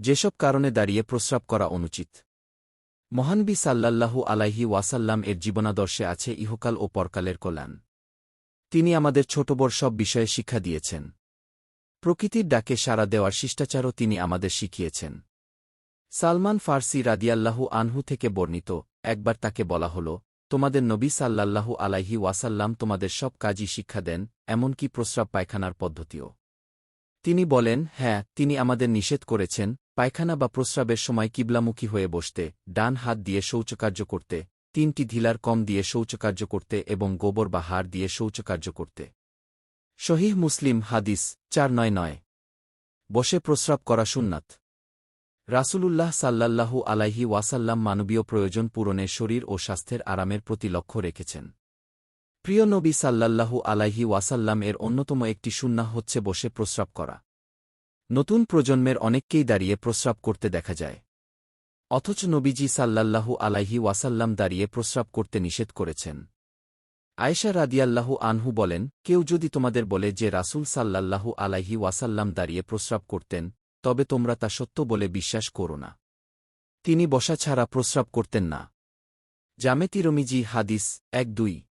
যেসব কারণে দাঁড়িয়ে প্রস্রাব করা অনুচিত। মহানবী সাল্লাল্লাহু আলাইহি ওয়াসাল্লাম এর জীবনাদর্শে আছে ইহকাল ও পরকালের কল্যাণ। তিনি আমাদের ছোটবড় সব বিষয়ে শিক্ষা দিয়েছেন। প্রকৃতির ডাকে সাড়া দেওয়ার শিষ্টাচারও তিনি আমাদের শিখিয়েছেন। সালমান ফার্সি রাদিয়াল্লাহু আনহু থেকে বর্ণিত, একবার তাকে বলা হল, তোমাদের নবী সাল্লাল্লাহু আলাইহি ওয়াসাল্লাম তোমাদের সব কাজই শিক্ষা দেন, এমনকি প্রস্রাব পায়খানার পদ্ধতিও। তিনি বলেন হ্যাঁ তিনি আমাদের নিষেধ করেছেন পায়খানা বা প্রস্রাবের সময় কিবলামুখী হয়ে বসতে, ডান হাত দিয়ে শৌচকার্য করতে, তিনটি ঢিলার কম দিয়ে শৌচকার্য করতে এবং গোবর বা হাড় দিয়ে শৌচকার্য করতে। শহীহ মুসলিম হাদিস চার নয় নয়। বসে প্রস্রাব করা সুন্নাত। রাসূলুল্লাহ সাল্লাল্লাহু আলাইহি ওয়াসাল্লাম মানবীয় প্রয়োজন পূরণে শরীর ও স্বাস্থ্যের আরামের প্রতি লক্ষ্য রেখেছেন। প্রিয় নবী সাল্লাল্লাহু আলাইহি ওয়াসাল্লাম এর অন্যতম একটি সুন্না হচ্ছে বসে প্রস্রাব করা। নতুন প্রজন্মের অনেককেই দাঁড়িয়ে প্রস্রাব করতে দেখা যায়। অথচ নবীজি সাল্লাল্লাহু আলাইহি ওয়াসাল্লাম দাঁড়িয়ে প্রস্রাব করতে নিষেধ করেছেন। আয়েশা রাদিয়াল্লাহু আনহু বলেন, কেউ যদি তোমাদের বলে যে রাসূল সাল্লাল্লাহু আলাইহি ওয়াসাল্লাম দাঁড়িয়ে প্রস্রাব করতেন, তবে তোমরা তা সত্য বলে বিশ্বাস করো না। তিনি বসা ছাড়া প্রস্রাব করতেন না। জামে তিরমিজি হাদিস এক দুই।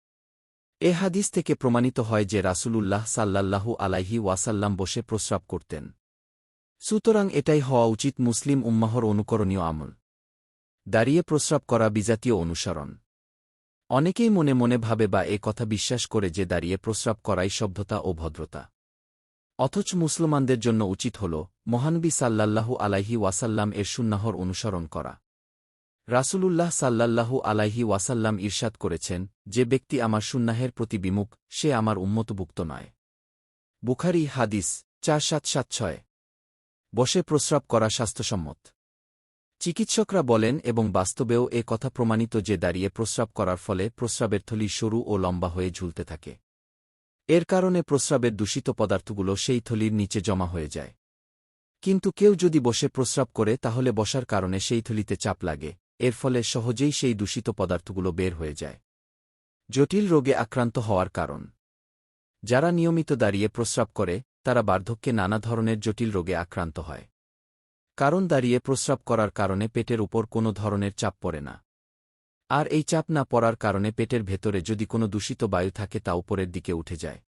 এ হাদিস থেকে প্রমাণিত হয় যে রাসূলুল্লাহ সাল্লাল্লাহু আলাইহি ওয়াসাল্লাম বসে প্রস্রাব করতেন। সুতরাং এটাই হওয়া উচিত মুসলিম উম্মাহর অনুকরণীয় আমল। দাঁড়িয়ে প্রস্রাব করা বিজাতীয় অনুসরণ। অনেকেই মনে মনে ভাবে বা এ কথা বিশ্বাস করে যে দাঁড়িয়ে প্রস্রাব করাই সভ্যতা ও ভদ্রতা। অথচ মুসলমানদের জন্য উচিত হল মহানবী সাল্লাল্লাহু আলাইহি ওয়াসাল্লাম এর সুন্নাহর অনুসরণ করা। রাসূলুল্লাহ সাল্লাল্লাহু আলাইহি ওয়াসাল্লাম ঈর্ষাদ করেছেন, যে ব্যক্তি আমার সুন্নাহের প্রতি বিমুখ, সে আমার উন্মতভুক্ত নয়। বুখারি হাদিস চার সাত সাত ছয়। বসে প্রস্রাব করা স্বাস্থ্যসম্মত। চিকিৎসকরা বলেন এবং বাস্তবেও এ কথা প্রমাণিত যে দাঁড়িয়ে প্রস্রাব করার ফলে প্রস্রাবের থলি সরু ও লম্বা হয়ে ঝুলতে থাকে। এর কারণে প্রস্রাবের দূষিত পদার্থগুলো সেই থলির নিচে জমা হয়ে যায়। কিন্তু কেউ যদি বসে প্রস্রাব করে তাহলে বসার কারণে সেই থলিতে চাপ লাগে, এর ফলে সহজেই সেই দূষিত পদার্থগুলো বের হয়ে যায়। জটিল রোগে আক্রান্ত হওয়ার কারণ। যারা নিয়মিত দাঁড়িয়ে প্রস্রাব করে তারা বার্ধক্যে নানা ধরনের জটিল রোগে আক্রান্ত হয়। কারণ দাঁড়িয়ে প্রস্রাব করার কারণে পেটের উপর কোনো ধরনের চাপ পড়ে না। আর এই চাপ না পড়ার কারণে পেটের ভেতরে যদি কোনো দূষিত বায়ু থাকে তা উপরের দিকে উঠে যায়।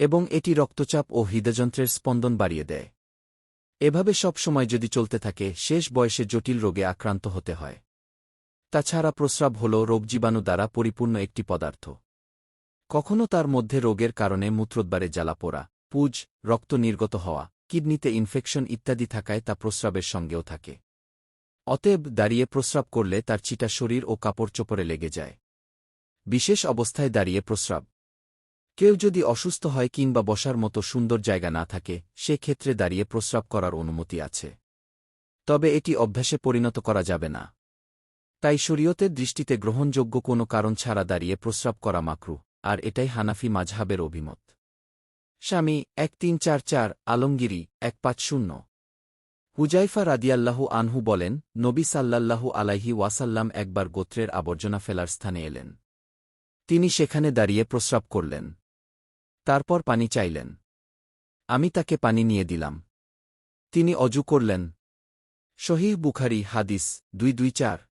এবং এটি রক্তচাপ ও হৃদযন্ত্রের স্পন্দন বাড়িয়ে দেয়। এভাবে সব সময় যদি চলতে থাকে, শেষ বয়সে জটিল রোগে আক্রান্ত হতে হয়। তাছাড়া প্রস্রাব হল রোগজীবাণু দ্বারা পরিপূর্ণ একটি পদার্থ। কখনও তার মধ্যে রোগের কারণে মূত্রোদ্বারে জ্বালা পোড়া পুজ, রক্ত নির্গত হওয়া, কিডনিতে ইনফেকশন ইত্যাদি থাকায় তা প্রস্রাবের সঙ্গেও থাকে। অতএব দাঁড়িয়ে প্রস্রাব করলে তার চিটা শরীর ও কাপড় চোপড়ে লেগে যায়। বিশেষ অবস্থায় দাঁড়িয়ে প্রস্রাব। কেউ যদি অসুস্থ হয় কিংবা বসার মতো সুন্দর জায়গা না থাকে সে ক্ষেত্রে দাঁড়িয়ে প্রস্রাব করার অনুমতি আছে। তবে এটি অভ্যাসে পরিণত করা যাবে না। তাই শরীয়তের দৃষ্টিতে গ্রহণযোগ্য কোনো কারণ ছাড়া দাঁড়িয়ে প্রস্রাব করা মাকরু, আর এটাই হানাফি মাঝহাবের অভিমত। স্বামী এক তিন চার চার আলমগিরি এক পাঁচ শূন্য হুজাইফা রাদিয়াল্লাহু আনহু বলেন, নবী সাল্লাল্লাহু আলাইহি ওয়াসাল্লাম একবার গোত্রের আবর্জনা ফেলার স্থানে এলেন। তিনি সেখানে দাঁড়িয়ে প্রস্রাব করলেন। তারপর পানি চাইলেন। আমি তাকে পানি নিয়ে দিলাম। তিনি অজু করলেন। শহীহ বুখারি হাদিস দুই দুই চার।